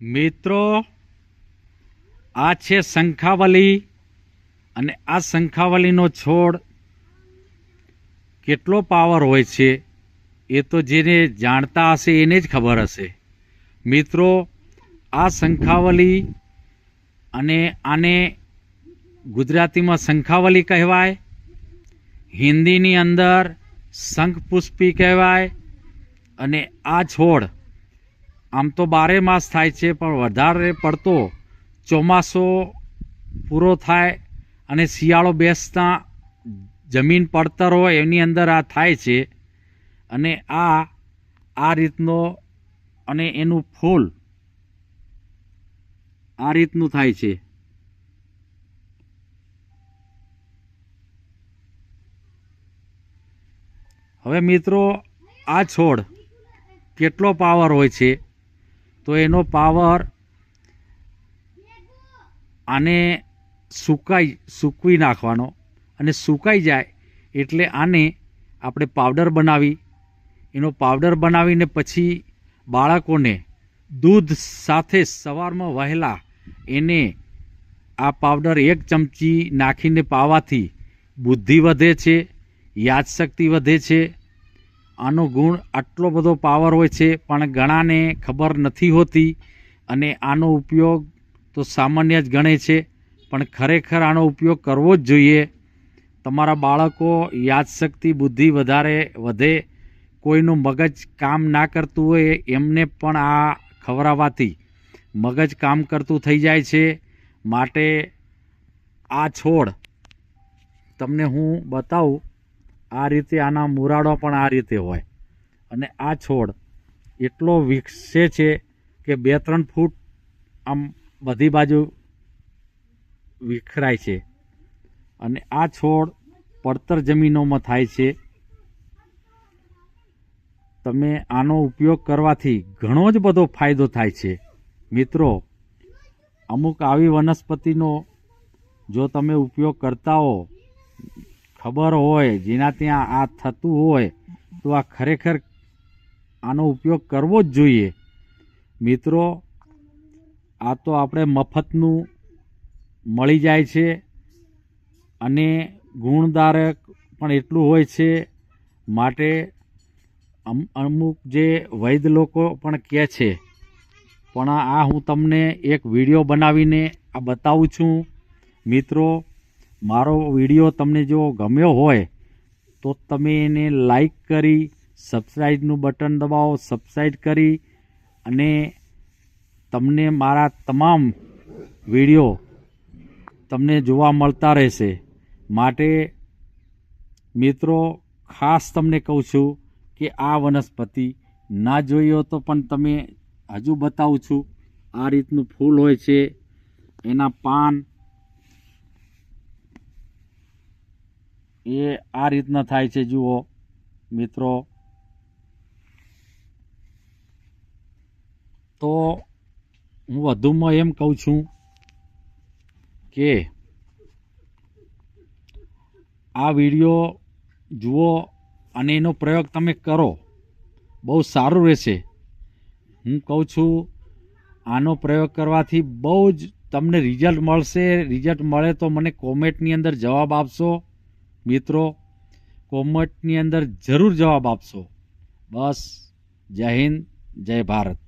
મિત્રો, આ છે શંખાવલી અને આ શંખાવલીનો છોડ કેટલો પાવર હોય છે એ તો જેને જાણતા હશે એને જ ખબર હશે. મિત્રો, આ શંખાવલી અને આને ગુજરાતીમાં શંખાવલી કહેવાય, હિન્દીની અંદર શંખપુષ્પી કહેવાય અને આ છોડ આમ તો બારે માસ થાય છે, પણ વધારે પડતો ચોમાસો પૂરો થાય અને શિયાળો બેસતા જમીન પડતર હોય એની અંદર આ થાય છે. અને આ આ રીતનો અને એનું ફૂલ આ રીતનું થાય છે. હવે મિત્રો, આ છોડ કેટલો પાવર હોય છે? તો એનો પાવર આને સુકાઈ, સૂકવી નાખવાનો. અને સુકાઈ જાય એટલે આને આપણે પાવડર બનાવી. એનો પાવડર બનાવીને પછી બાળકોને દૂધ સાથે સવારમાં વહેલા એને આ પાવડર એક ચમચી નાખીને પાવાથી બુદ્ધિ વધે છે, યાદશક્તિ વધે છે આનો ગુણ આટલો બધો પાવર હોય છે, પણ ઘણાને ખબર નથી હોતી અને આનો ઉપયોગ તો સામાન્ય જ ગણે છે, પણ ખરેખર આનો ઉપયોગ કરવો જ જોઈએ. તમારા બાળકો યાદશક્તિ, બુદ્ધિ વધારે વધે, કોઈનું મગજ કામ ના કરતું હોય એમને પણ આ ખવડાવવાથી મગજ કામ કરતું થઈ જાય છે. માટે આ છોડ તમને હું બતાવું આ રીતે આના મુરાડો પણ આ રીતે હોય. અને આ છોડ એટલો વિકસે છે કે બે ત્રણ ફૂટ આમ બધી બાજુ વિખરાય છે. અને આ છોડ પડતર જમીનોમાં થાય છે. તમે આનો ઉપયોગ કરવાથી ઘણો જ બધો ફાયદો થાય છે. મિત્રો, અમુક આવી વનસ્પતિનો જો તમે ઉપયોગ કરતા હો ખબર હોય, જેના ત્યાં આ થતું હોય, તો આ ખરેખર આનો ઉપયોગ કરવો જ જોઈએ. મિત્રો, આ તો આપણે મફતનું મળી જાય છે અને ગુણદારક પણ એટલું હોય છે માટે અમ, અમુક જે વૈદ લોકો પણ કહે છે. પણ આ હું તમને એક વીડિયો બનાવીને આ બતાવું છું. મિત્રો મારો વીડિયો તમને જો ગમ્યો હોય, તો તમે એને લાઈક કરી સબસ્ક્રાઈબનું બટન દબાવો સબસ્ક્રાઈબ કરી, અને તમને મારા તમામ વીડિયો તમને જોવા મળતા રહેશે. માટે મિત્રો, ખાસ તમને કહું છું કે આ વનસ્પતિ ના જોઈ તો પણ તમે હજુ બતાવું છું. આ રીતનું ફૂલ હોય છે. એના પાન એ આ રીતના થાય છે, જુઓ. મિત્રો. તો હું વધુમાં એમ કહું છું કે આ વીડિયો જુઓ અને એનો પ્રયોગ તમે કરો. બહુ સારું રહેશે. હું કહું છું, આનો પ્રયોગ કરવાથી બહુ જ તમને રિઝલ્ટ મળશે. રિઝલ્ટ મળે તો મને કોમેન્ટની અંદર જવાબ આપશો. મિત્રો કોમેન્ટની અંદર જરૂર જવાબ આપશો. બસ જય હિન્દ જય ભારત.